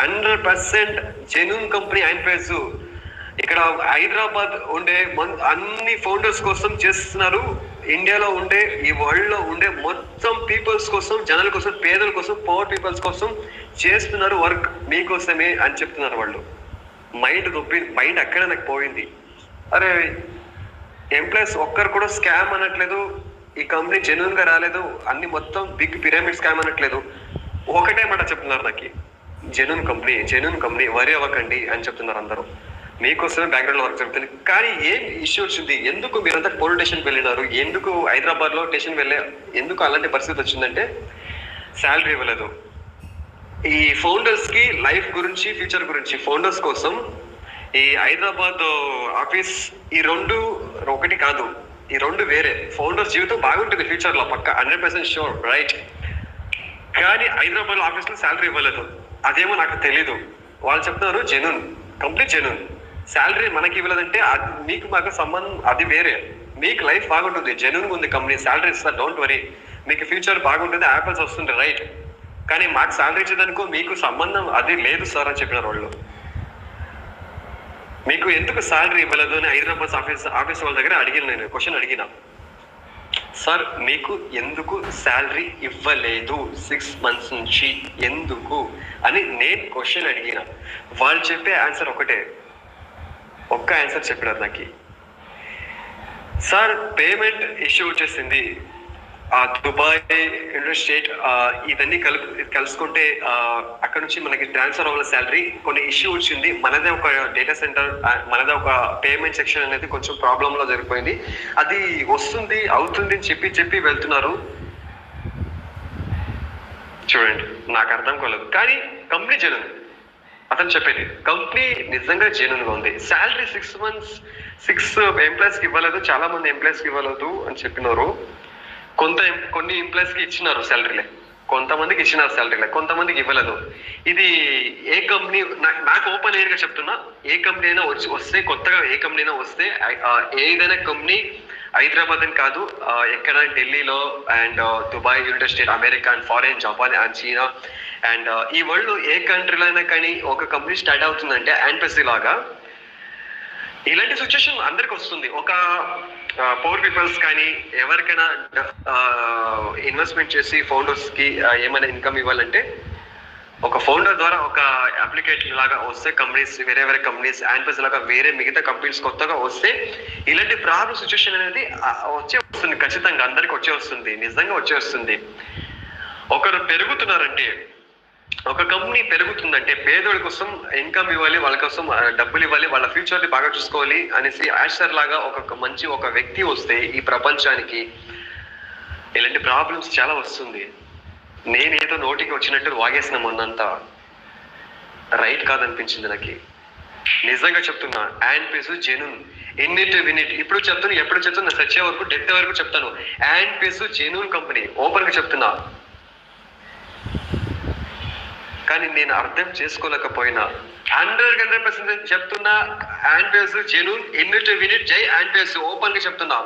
Hundred percent genuine company ఆయన face ఇక్కడ హైదరాబాద్ ఉండే అన్ని ఫౌండర్స్ కోసం చేస్తున్నారు. ఇండియాలో ఉండే ఈ వరల్డ్లో ఉండే మొత్తం పీపుల్స్ కోసం జనాల కోసం పేదల కోసం పవర్ పీపుల్స్ కోసం చేస్తున్నారు వర్క్ మీకోసమే అని చెప్తున్నారు వాళ్ళు. మైండ్ దొబ్బి మైండ్ అక్కడే నాకు పోయింది. అరే ఎంప్లాయీస్ ఒక్కరు కూడా స్కామ్ అనట్లేదు. ఈ కంపెనీ జెన్యున్గా రాలేదు. అన్ని మొత్తం బిగ్ పిరమిడ్ స్కామ్ అనట్లేదు. ఒకటే మాట చెప్తున్నారు నాకు. జెన్యున్ కంపెనీ జెన్యున్ కంపెనీ వరి అవ్వకండి అని చెప్తున్నారు అందరూ. మీకోసమే బ్యాక్గ్రౌండ్ వర్క్ జరుగుతుంది. కానీ ఏం ఇష్యూ వచ్చింది? ఎందుకు మీరంతా పోలీస్ స్టేషన్ వెళ్ళినారు? ఎందుకు హైదరాబాద్లో స్టేషన్ వెళ్ళే ఎందుకు అలాంటి పరిస్థితి వచ్చిందంటే శాలరీ ఇవ్వలేదు. ఈ ఫౌండర్స్కి లైఫ్ గురించి ఫ్యూచర్ గురించి ఫౌండర్స్ కోసం ఈ హైదరాబాద్ ఆఫీస్ ఈ రెండు ఒకటి కాదు ఈ రెండు వేరే. ఫౌండర్స్ జీవితం బాగుంటుంది ఫ్యూచర్లో పక్క హండ్రెడ్ పర్సెంట్ షూర్ రైట్ కానీ హైదరాబాద్ ఆఫీస్లో ఆఫీస్లో శాలరీ ఇవ్వలేదు. అదేమో నాకు తెలీదు. వాళ్ళు చెప్తున్నారు జెన్యున్ కంప్లీట్ జెన్యున్. శాలరీ మనకి ఇవ్వలేదంటే అది మీకు మాకు సంబంధం అది వేరే. మీకు లైఫ్ బాగుంటుంది జెన్యున్ ఉంది కంపెనీ శాలరీ ఇస్తారు డోంట్ వరీ. మీకు ఫ్యూచర్ బాగుంటుంది యాపిల్స్ వస్తుంది రైట్. కానీ మాకు శాలరీ ఇచ్చేదనుకో మీకు సంబంధం అది లేదు సార్ అని చెప్పినారు వాళ్ళు. మీకు ఎందుకు శాలరీ ఇవ్వలేదు అని హైదరాబాద్ ఆఫీస్ ఆఫీస్ వాళ్ళ దగ్గర అడిగిన నేను క్వశ్చన్ అడిగినా. సార్ మీకు ఎందుకు శాలరీ ఇవ్వలేదు సిక్స్ మంత్స్ నుంచి? ఎందుకు? అని నేను క్వశ్చన్ అడిగిన. వాళ్ళు చెప్పే ఆన్సర్ ఒకటే. ఒక్క ఆన్సర్ చెప్పినారు నాకు. సార్ పేమెంట్ ఇష్యూ వచ్చేసింది. ఆ దుబాయ్ స్టేట్ ఇవన్నీ కలుపు కలుసుకుంటే అక్కడ నుంచి మనకి ట్రాన్స్ఫర్ అవ్వాల శాలరీ కొన్ని ఇష్యూ వచ్చింది. మనదే ఒక డేటా సెంటర్ మనదే ఒక పేమెంట్ సెక్షన్ అనేది కొంచెం ప్రాబ్లం లో జరిగిపోయింది. అది వస్తుంది అవుతుంది అని చెప్పి చెప్పి వెళ్తున్నారు. చూడండి నాకు అర్థం కాలేదు. కానీ కంపెనీ జెన్యున్ అతను చెప్పేది కంపెనీ నిజంగా జెన్యున్గా ఉంది. శాలరీ సిక్స్ మంత్స్ సిక్స్ ఎంప్లాయీస్కి ఇవ్వలేదు చాలా మంది ఎంప్లాయీస్కి ఇవ్వలేదు అని చెప్పినారు. కొంత కొన్ని ఎంప్లాయీస్కి ఇచ్చినారు శాలరీలే కొంతమందికి ఇచ్చినారు శాలరీలే కొంతమందికి ఇవ్వలేదు. ఇది ఏ కంపెనీ నాకు ఓపెన్ ఎయిర్గా చెప్తున్నా. ఏ కంపెనీ అయినా వచ్చి వస్తే కొత్తగా ఏ కంపెనీ అయినా వస్తే ఏదైనా కంపెనీ హైదరాబాద్ అని కాదు ఎక్కడ ఢిల్లీలో and Dubai United State America and foreign Japan and చీనా and ఈ వరల్డ్లో ఏ కంట్రీలో అయినా కానీ ఒక కంపెనీ స్టార్ట్ అవుతుందంటే యాంపసీ లాగా. ఇలాంటి సిచ్యువేషన్ అందరికి వస్తుంది. ఒక పవర్ పీపుల్స్ కానీ ఎవరికైనా ఇన్వెస్ట్మెంట్ చేసి ఫౌండర్స్కి ఏమైనా ఇన్కమ్ ఇవ్వాలంటే ఒక ఫౌండర్ ద్వారా ఒక అప్లికేషన్ లాగా వస్తే కంపెనీస్ వేరే వేరే కంపెనీస్ యాంపస్ లాగా వేరే మిగతా కంపెనీస్ కొత్తగా వస్తే ఇలాంటి ప్రాబ్లం సిచ్యువేషన్ అనేది వచ్చే వస్తుంది. ఖచ్చితంగా అందరికి వచ్చే వస్తుంది. నిజంగా వచ్చే వస్తుంది. ఒకరు పెరుగుతున్నారంటే ఒక కంపెనీ పెరుగుతుందంటే పేదోడి కోసం ఇన్కమ్ ఇవ్వాలి వాళ్ళ కోసం డబ్బులు ఇవ్వాలి వాళ్ళ ఫ్యూచర్ని బాగా చూసుకోవాలి అనేసి యాషర్ లాగా ఒక మంచి ఒక వ్యక్తి వస్తే ఈ ప్రపంచానికి ఇలాంటి ప్రాబ్లమ్స్ చాలా వస్తుంది. నేనేదో నోటికి వచ్చినట్టు వాగేసిన మొన్నంతా రైట్ కాదనిపించింది నాకు. నిజంగా చెప్తున్నా హ్యాండ్ పేస్ జెనున్ ఎన్నిట్ వినిట్ ఇప్పుడు చెప్తున్నా ఎప్పుడు చెప్తున్నా సచ్చే వరకు డెత్ వరకు చెప్తాను. హ్యాండ్ పేస్ జెన్యున్ కంపెనీ ఓపెన్గా చెప్తున్నా. కానీ నేను అర్థం చేసుకోలేకపోయినా. హండ్రెడ్ హండ్రెడ్ పర్సెంట్ చెప్తున్నా హ్యాండ్ పేస్ జెన్యున్ ఎన్నిట్ వినిట్ జై హ్యాండ్ ఓపెన్గా చెప్తున్నా.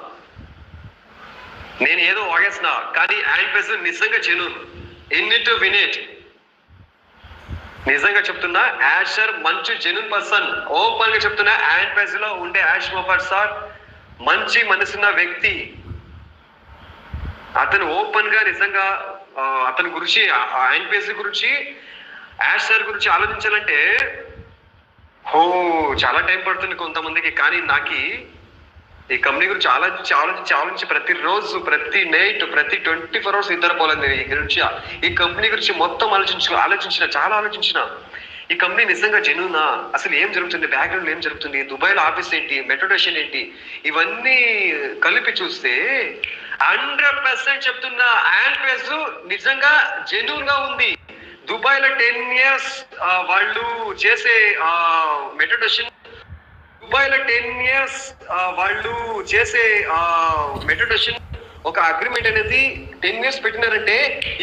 నేను ఏదో వాగేస్తున్నా కానీ హ్యాండ్ నిజంగా జెన్యున్. ఇన్విట్ వినిట్. నిజంగా చెప్తున్నా యాషర్ మంచి జెన్యున్ పర్సన్. ఓపెన్గా చెప్తున్నా హ్యాండ్లో ఉండే యాష్ మొఫర్ సార్ మంచి మనసున్న వ్యక్తి. అతను ఓపెన్గా నిజంగా అతని గురించి హ్యాండ్ గురించి యాష్ సార్ గురించి ఆలోచించాలంటే హో చాలా టైం పడుతుంది కొంతమందికి కానీ నాకి ఈ కంపెనీ గురించి ఆలోచించి ఆలోచించి ఆలోచించి ప్రతి రోజు ప్రతి నైట్ ప్రతి ట్వంటీ ఫోర్ అవర్స్ నిద్రపోలేదు నేను ఈ గురించి. ఈ కంపెనీ గురించి మొత్తం ఆలోచించు ఆలోచించిన చాలా ఆలోచించిన. ఈ కంపెనీ నిజంగా జెన్యునా అసలు ఏం జరుగుతుంది? బ్యాక్గ్రౌండ్ ఏం జరుగుతుంది? దుబాయ్లో ఆఫీస్ ఏంటి? మెట్రో స్టేషన్ ఏంటి? ఇవన్నీ కలిపి చూస్తే హండ్రెడ్ పర్సెంట్ చెప్తున్నా. హ్యాండ్ నిజంగా జెన్యున్గా ఉంది. దుబాయ్లో టెన్ ఇయర్స్ వాళ్ళు చేసే మెడిటేషన్ దుబాయ్లో టెన్ ఇయర్స్ వాళ్ళు చేసే మెడిటేషన్ ఒక అగ్రిమెంట్ అనేది టెన్ ఇయర్స్ పెట్టినారంటే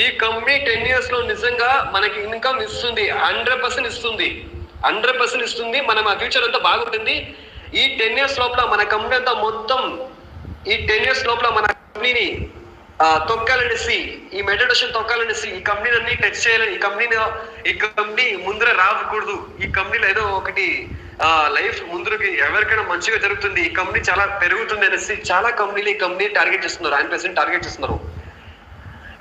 ఈ కంపెనీ టెన్ ఇయర్స్లో నిజంగా మనకి ఇన్కమ్ ఇస్తుంది హండ్రెడ్ పర్సెంట్ ఇస్తుంది. హండ్రెడ్ పర్సెంట్ ఇస్తుంది మనం ఆ ఫ్యూచర్ అంతా బాగుంటుంది. ఈ టెన్ ఇయర్స్ లోపల మన కంపెనీ అంతా మొత్తం ఈ టెన్ ఇయర్స్ లోపల మన కంపెనీని తొక్కాలనేసి ఈ మెడిటేషన్ తొక్కాలనేసి ఈ కంపెనీని అన్ని టచ్ చేయాలని ఈ కంపెనీని ఈ కంపెనీ ముందర రాకూడదు. ఈ కంపెనీలో ఏదో ఒకటి లైఫ్ ముందరకి ఎవరికైనా మంచిగా జరుగుతుంది. ఈ కంపెనీ చాలా పెరుగుతుంది అనేసి చాలా కంపెనీలు ఈ కంపెనీ టార్గెట్ చేస్తున్నారు. ఆయన పేస్ టార్గెట్ చేస్తున్నారు.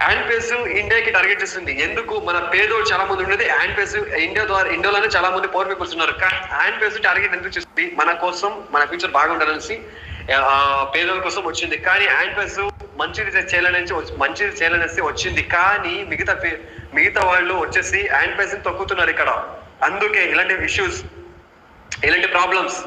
హ్యాండ్ పేస్ ఇండియాకి టార్గెట్ చేస్తుంది ఎందుకు? మన పేదోడు చాలా మంది ఉండేది. హ్యాండ్ పేస్ ఇండియా ద్వారా ఇండియాలోనే చాలా మంది పవర్ పీపుల్స్ ఉన్నారు. హ్యాండ్ పేస్ టార్గెట్ ఎందుకు చేస్తుంది మన కోసం మన ఫ్యూచర్ బాగుండాలనేసి ఆ, పేదోళ్ళ కోసం వచ్చింది. కానీ హ్యాండ్ పేస్ మంచిది చేయాలనేసి మంచిది చేయాలనేసి వచ్చింది. కానీ మిగతా మిగతా వాళ్ళు వచ్చేసి హ్యాండ్ పేస్ తొక్కుతున్నారు ఇక్కడ. అందుకే ఇలాంటి ఇష్యూస్ ఇలాంటి ప్రాబ్లమ్స్